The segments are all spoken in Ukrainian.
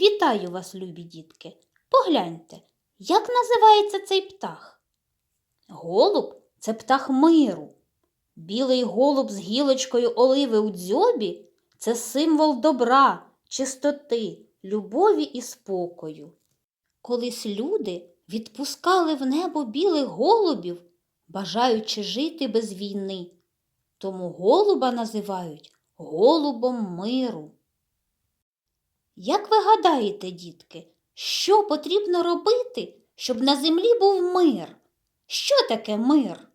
Вітаю вас, любі дітки. Погляньте, як називається цей птах? Голуб це птах миру. Білий голуб з гілочкою оливи у дзьобі це символ добра, чистоти, любові і спокою. Колись люди відпускали в небо білих голубів, бажаючи жити без війни. Тому голуба називають голубом миру. Як ви гадаєте, дітки, що потрібно робити, щоб на землі був мир? Що таке мир?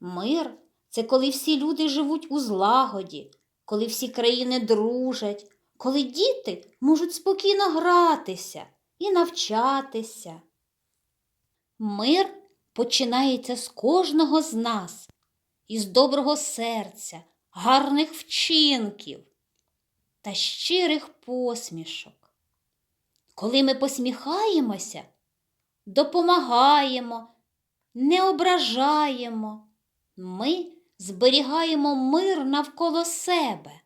Мир це коли всі люди живуть у злагоді, коли всі країни дружать, коли діти можуть спокійно гратися і навчатися. Мир починається з кожного з нас, із доброго серця, гарних вчинків та щирих посмішок. Коли ми посміхаємося, допомагаємо, не ображаємо, ми зберігаємо мир навколо себе.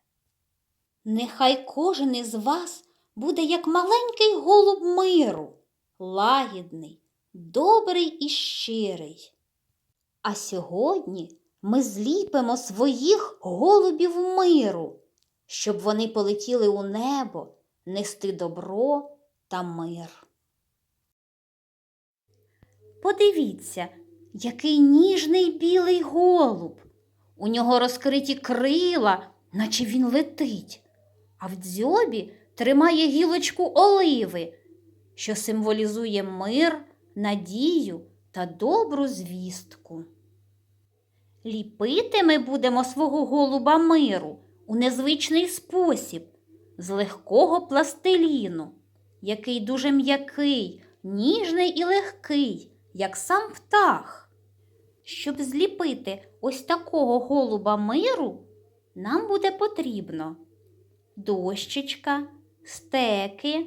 Нехай кожен із вас буде як маленький голуб миру, лагідний, добрий і щирий. А сьогодні ми зліпимо своїх голубів миру, щоб вони полетіли у небо нести добро та мир. Подивіться, який ніжний білий голуб. У нього розкриті крила, наче він летить, а в дзьобі тримає гілочку оливи, що символізує мир, надію та добру звістку. Ліпити ми будемо свого голуба миру у незвичний спосіб, з легкого пластиліну, який дуже м'який, ніжний і легкий, як сам птах. Щоб зліпити ось такого голуба миру, нам буде потрібно дощечка, стеки,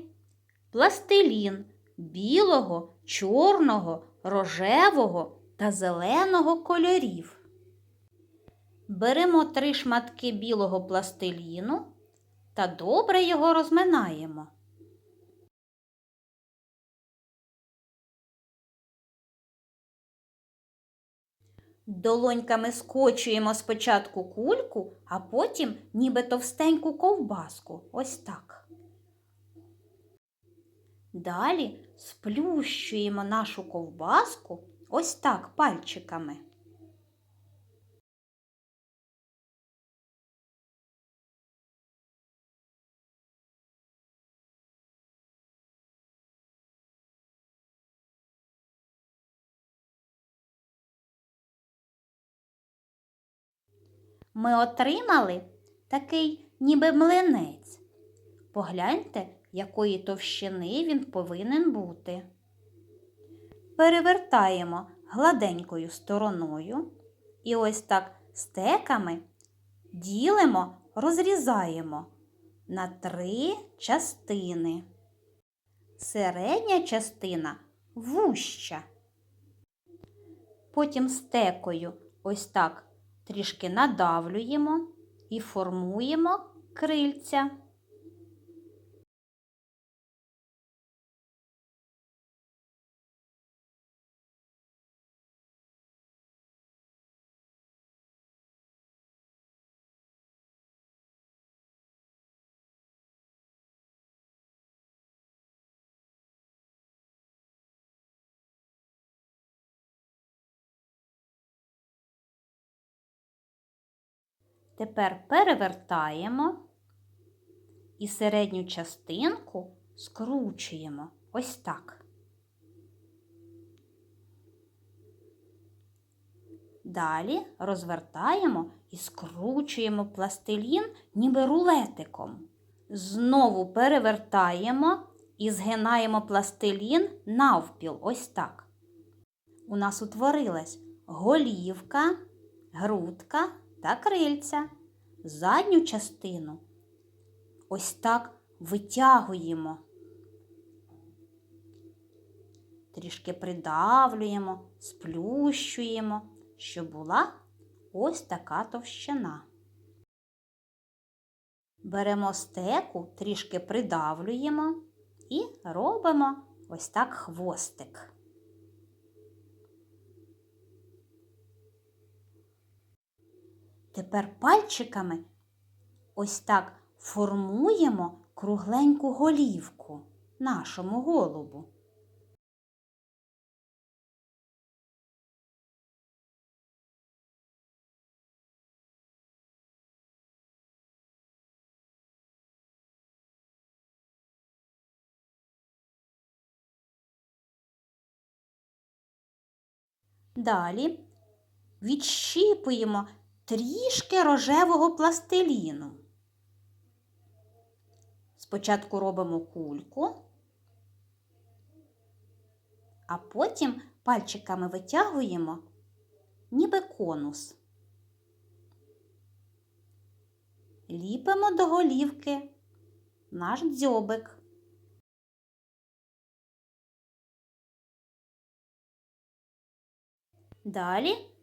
пластилін білого, чорного, рожевого та зеленого кольорів. Беремо три шматки білого пластиліну та добре його розминаємо. Долоньками скочуємо спочатку кульку, а потім ніби товстеньку ковбаску. Ось так. Далі сплющуємо нашу ковбаску ось так пальчиками. Ми отримали такий ніби млинець. Погляньте, якої товщини він повинен бути. Перевертаємо гладенькою стороною і ось так стеками ділимо, розрізаємо на три частини. Середня частина вуща. Потім стекою ось так трішки надавлюємо і формуємо крильця. Тепер перевертаємо і середню частинку скручуємо ось так. Далі розвертаємо і скручуємо пластилін ніби рулетиком. Знову перевертаємо і згинаємо пластилін навпіл, ось так. У нас утворилась голівка, грудка та крильця. Задню частину ось так витягуємо. Трішки придавлюємо, сплющуємо, щоб була ось така товщина. Беремо стеку, трішки придавлюємо І робимо ось так хвостик. Тепер пальчиками ось так формуємо кругленьку голівку нашому голубу. Далі відщіпуємо трішки рожевого пластиліну. Спочатку робимо кульку, а потім пальчиками витягуємо ніби конус. Ліпимо до голівки наш дзьобик. Далі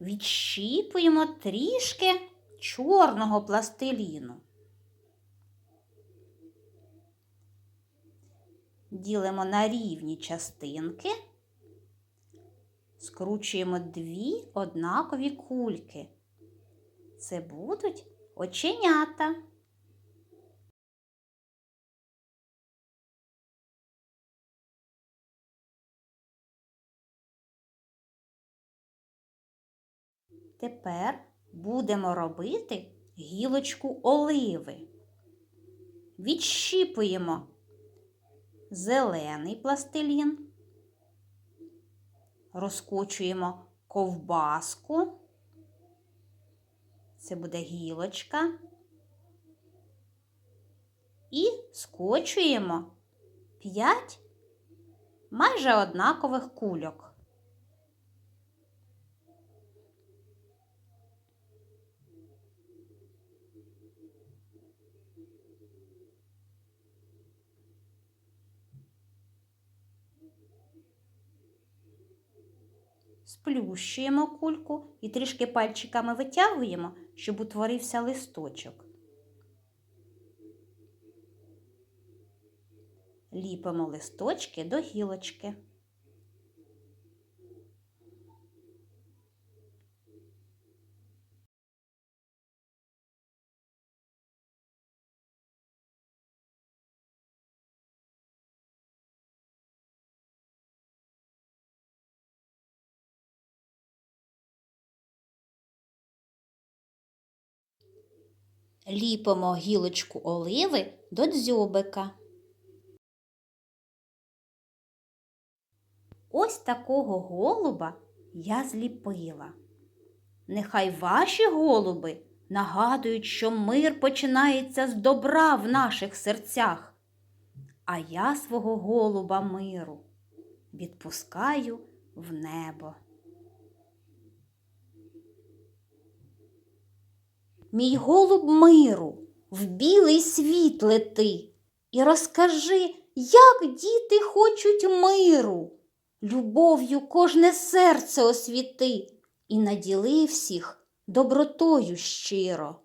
відщіпуємо трішки чорного пластиліну. Ділимо на рівні частинки, скручуємо дві однакові кульки. Це будуть оченята. Тепер будемо робити гілочку оливи. Відщіпуємо зелений пластилін, розкочуємо ковбаску. Це буде гілочка. І скочуємо 5 майже однакових кульок. Сплющуємо кульку і трішки пальчиками витягуємо, щоб утворився листочок. Ліпимо листочки до гілочки. Ліпимо гілочку оливи до дзьобика. Ось такого голуба я зліпила. Нехай ваші голуби нагадують, що мир починається з добра в наших серцях, а я свого голуба миру відпускаю в небо. Мій голуб миру, в білий світ лети і розкажи, як діти хочуть миру. Любов'ю кожне серце освіти і наділи всіх добротою щиро.